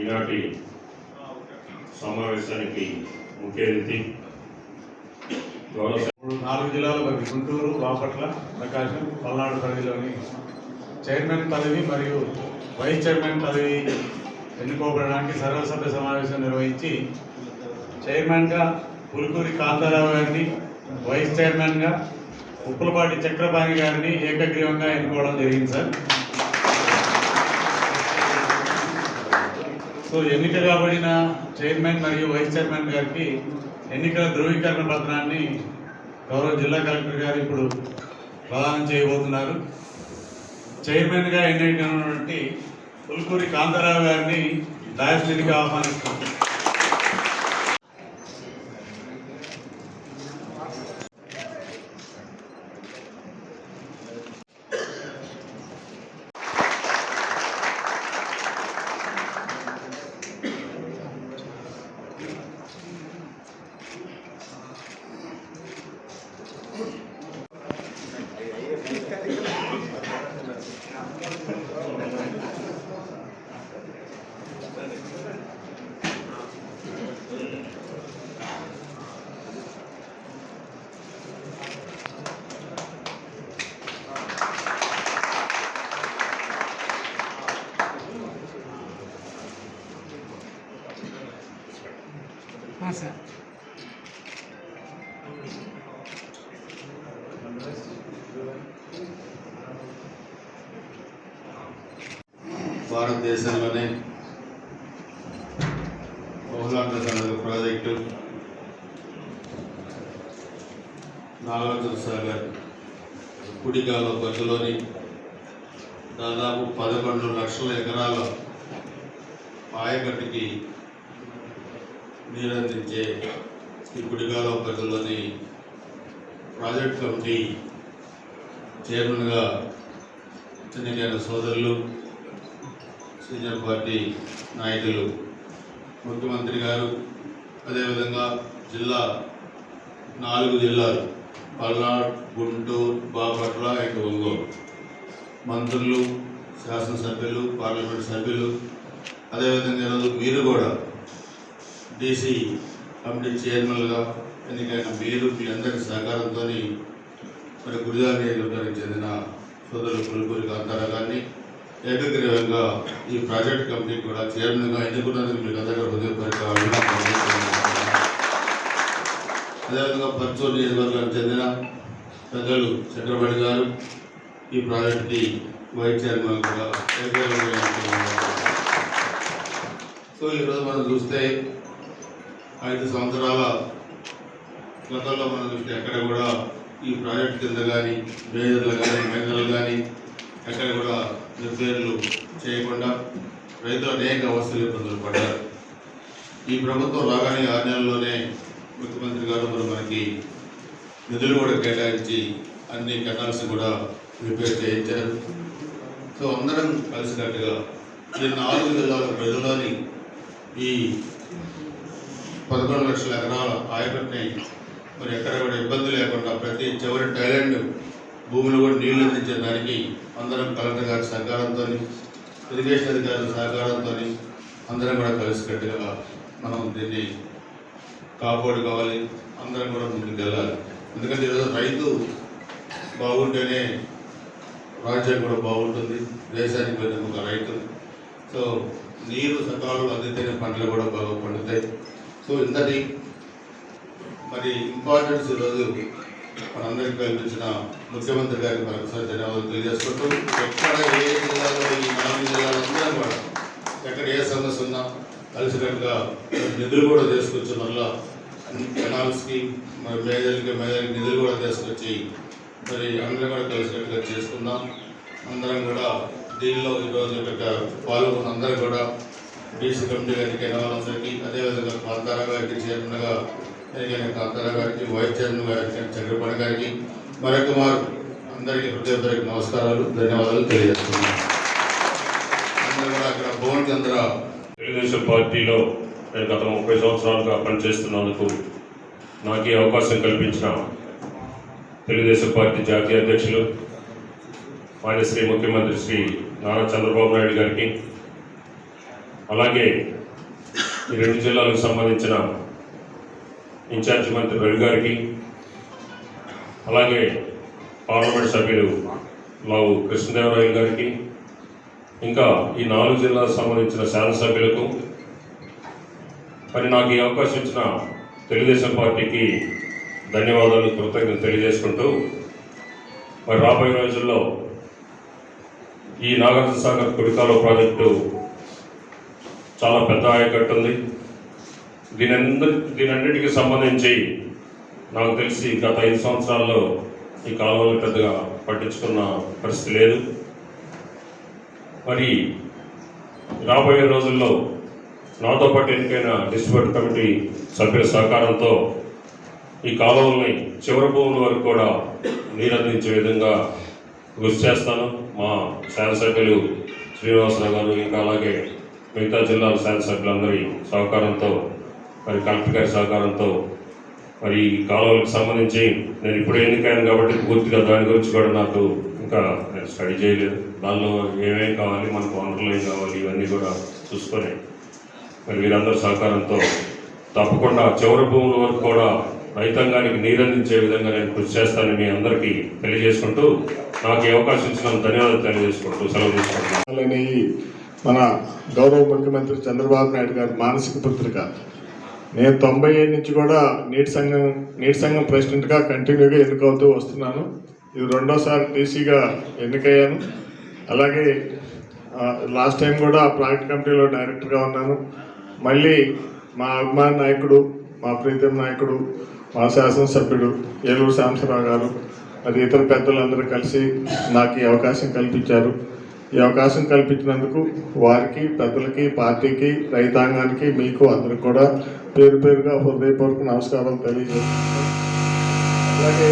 ఈనాటి సమావేశానికి ముఖ్య అతిథి. నాలుగు జిల్లాలు మరి గుంటూరు బాపట్ల ప్రకాశం పల్నాడు పరిధిలోని చైర్మన్ పదవి మరియు వైస్ చైర్మన్ పదవి ఎన్నుకోబడడానికి సర్వసభ్య సమావేశం నిర్వహించి చైర్మన్గా పులుకూరి కాంతారావు గారిని వైస్ చైర్మన్గా ఉప్పులపాటి చక్రపాణి గారిని ఏకగ్రీవంగా ఎన్నుకోవడం జరిగింది సార్. సో ఎన్నిక కాబడిన చైర్మన్ మరియు వైస్ చైర్మన్ గారికి ఎన్నికల ధృవీకరణ పత్రాన్ని గౌరవ జిల్లా కలెక్టర్ గారు ఇప్పుడు ప్రదానం చేయబోతున్నారు. చైర్మన్గా ఎన్నికైనటువంటి పుల్కూరి కాంతారావు గారిని డయాస్టిన్గా ఆహ్వానిస్తున్నాం. సార్ భారతదేశంలోనే బహుళార్థ సాగర్ ప్రాజెక్టు నాగార్జున సాగర్ కుడికాల పరిధిలోని దాదాపు పదకొండు లక్షల ఎకరాల ఆయకట్టుకి నీరందించే ఈ కుడికాల పరిధిలోని ప్రాజెక్ట్ కమిటీ చైర్మన్గా ఎన్నికైన సోదరులు సీనియర్ పార్టీ నాయకులు ముఖ్యమంత్రి గారు అదేవిధంగా జిల్లా నాలుగు జిల్లాలు పల్నాడు గుంటూరు బాపట్ల ఇంకా ఒంగోలు. మంత్రులు శాసనసభ్యులు పార్లమెంట్ సభ్యులు అదేవిధంగా ఈరోజు మీరు కూడా డీసీ కమిటీ చైర్మన్గా ఎన్నికైన మీరు మీ అందరి సహకారంతో మరి గురిజా నియోజకవర్గానికి చెందిన సోదరులు పులిపూరి కాంతారావు గారిని ఏకగ్రీవంగా ఈ ప్రాజెక్ట్ కమిటీ కూడా చైర్మన్గా ఎన్నుకున్నందుకు మీకు అందరికీ హృదయపూర్వక అదేవిధంగా పర్చూరు నియోజకవర్గానికి చెందిన పెద్దలు చక్రపాణి గారు ఈ ప్రాజెక్ట్కి వైస్ చైర్మన్ కూడా సో ఈరోజు మనం చూస్తే ఐదు సంవత్సరాల గతంలో మనం చూస్తే ఎక్కడ కూడా ఈ ప్రాజెక్ట్ కింద కానీ మేజర్లు కానీ మేజర్లు కానీ ఎక్కడ కూడా రిపేర్లు చేయకుండా రైతులు అనేక అవస్థలు ఇబ్బందులు పడ్డారు. ఈ ప్రభుత్వం రాగానే ఆరు నెలల్లోనే ముఖ్యమంత్రి గారు మరి మనకి నిధులు కూడా కేటాయించి అన్ని కెనాల్స్ కూడా రిపేర్ చేయించారు. సో అందరం కలిసినట్టుగా ఈ నాలుగు జిల్లాల ప్రజలని ఈ పదకొండు లక్షల ఎకరాల ఆయకట్ని మరి ఎక్కడ కూడా ఇబ్బంది లేకుండా ప్రతి చివరి టైలాండ్ భూమిలో కూడా నీళ్ళు అందించే దానికి అందరం కలెక్టర్ గారి సహకారంతో ఇరిగేషన్ అధికారుల సహకారంతో అందరం కూడా కలిసికట్టుగా మనం దీన్ని కాపాడుకోవాలి అందరం కూడా ముందుకు వెళ్ళాలి. ఎందుకంటే ఈరోజు రైతు బాగుంటేనే రాజ్యం కూడా బాగుంటుంది. దేశానికి వెళ్ళిన ఒక రైతు. సో నీరు సకాలంలో అందితేనే పంటలు కూడా బాగా పండుతాయి. సో ఇంతటి మరి ఇంపార్టెన్స్ ఈరోజు మనందరికీ కల్పించిన ముఖ్యమంత్రి గారికి మరొకసారి ధన్యవాదాలు తెలియజేసుకుంటూ ఎక్కడ ఏ జిల్లాలో ఈ నాలుగు జిల్లాలందరం కూడా ఎక్కడ ఏ సమస్య ఉన్నా కలిసికట్టుగా నిధులు కూడా తీసుకొచ్చి మళ్ళా అన్ని కెనాల్స్కి మరి మేజర్కి మేజర్కి నిధులు కూడా తీసుకొచ్చి మరి అందరం కూడా కలిసికట్టుగా చేసుకుందాం. అందరం కూడా దీనిలో ఈరోజు ఇక్కడ పాల్గొన్న అందరూ కూడా బీసీ కమిటీ గారికి అయిన వాళ్ళందరికీ అదేవిధంగా కాంతారా గారికి చైర్మన్గా ఎన్నికైన గారికి వైస్ చైర్మన్ గారికి చక్రపాణి గారికి మరొక మారు అందరికీ హృదయపూర్వక నమస్కారాలు ధన్యవాదాలు తెలియజేస్తున్నాను. అందరూ కూడా అక్కడ భువన్ చంద్ర తెలుగుదేశం పార్టీలో నేను గత ముప్పై సంవత్సరాలుగా పనిచేస్తున్నందుకు నాకు ఈ అవకాశం కల్పించిన తెలుగుదేశం పార్టీ జాతీయ అధ్యక్షులు మాన్య శ్రీ ముఖ్యమంత్రి శ్రీ నారా చంద్రబాబు నాయుడు గారికి అలాగే ఈ రెండు జిల్లాలకు సంబంధించిన ఇన్ఛార్జ్ మంత్రి రవి గారికి అలాగే పార్లమెంట్ సభ్యులు లావు కృష్ణదేవరాయలు గారికి ఇంకా ఈ నాలుగు జిల్లాలకు సంబంధించిన శాసనసభ్యులకు మరి నాకు ఈ అవకాశం ఇచ్చిన తెలుగుదేశం పార్టీకి ధన్యవాదాలు కృతజ్ఞతలు తెలియజేసుకుంటూ మరి రాబోయే రోజుల్లో ఈ నాగార్జున సాగర్ కుడికాలో ప్రాజెక్టు చాలా పెద్ద ఆయకట్టు ఉంది. దీని దీనన్నిటికీ సంబంధించి నాకు తెలిసి గత ఐదు సంవత్సరాల్లో ఈ కాలువలు పెద్దగా పట్టించుకున్న పరిస్థితి లేదు. మరి రాబోయే రోజుల్లో నాతో పాటు ఎన్నికైన డిస్ట్రిబ్యూట్ కమిటీ సభ్యుల సహకారంతో ఈ కాలువల్ని చివరి భూముల వరకు కూడా నీరు అందించే విధంగా కృషి చేస్తాను. మా శాసనసభ్యులు శ్రీనివాసరావు గారు ఇంకా అలాగే మిగతా జిల్లాల శాసనసభ్యులందరి సహకారంతో మరి కలెక్టర్ గారి సహకారంతో మరి ఈ కాలువలకు సంబంధించి నేను ఇప్పుడు ఎన్నికైను కాబట్టి పూర్తిగా దాని గురించి కూడా నాకు ఇంకా నేను స్టడీ చేయలేదు. దానిలో ఏమేమి కావాలి మనకు వనరులు ఏం కావాలి ఇవన్నీ కూడా చూసుకొని మరి వీరందరి సహకారంతో తప్పకుండా చివరి భూముల వరకు కూడా రైతాంగానికి నీరు అందించే విధంగా నేను కృషి చేస్తానని మీ అందరికీ తెలియజేసుకుంటూ నాకు ఈ అవకాశం ఇచ్చిన ధన్యవాదాలు తెలియజేసుకుంటూ సెలవు తీసుకుంటున్నాను. అనేవి మన గౌరవ ముఖ్యమంత్రి చంద్రబాబు నాయుడు గారి మానసిక పత్రిక నేను తొంభై ఏడు నుంచి కూడా నీటి సంఘం నీటి సంఘం ప్రెసిడెంట్గా కంటిన్యూగా ఎన్నుకవుతూ వస్తున్నాను. ఇది రెండోసారి టీసీగా ఎన్నికయ్యాను. అలాగే లాస్ట్ టైం కూడా ప్రాజెక్ట్ కమిటీలో డైరెక్టర్గా ఉన్నాను. మళ్ళీ మా అభిమాన నాయకుడు మా ప్రీతం నాయకుడు మా శాసనసభ్యుడు ఏలూరు శాంసరావు గారు మరి ఇతర పెద్దలందరూ కలిసి నాకు ఈ అవకాశం కల్పించారు. ఈ అవకాశం కల్పించినందుకు వారికి పెద్దలకి పార్టీకి రైతాంగానికి మీకు అందరికి కూడా పేరు పేరుగా హృదయపూర్వక నమస్కారం తెలియజేస్తున్నాను. అలాగే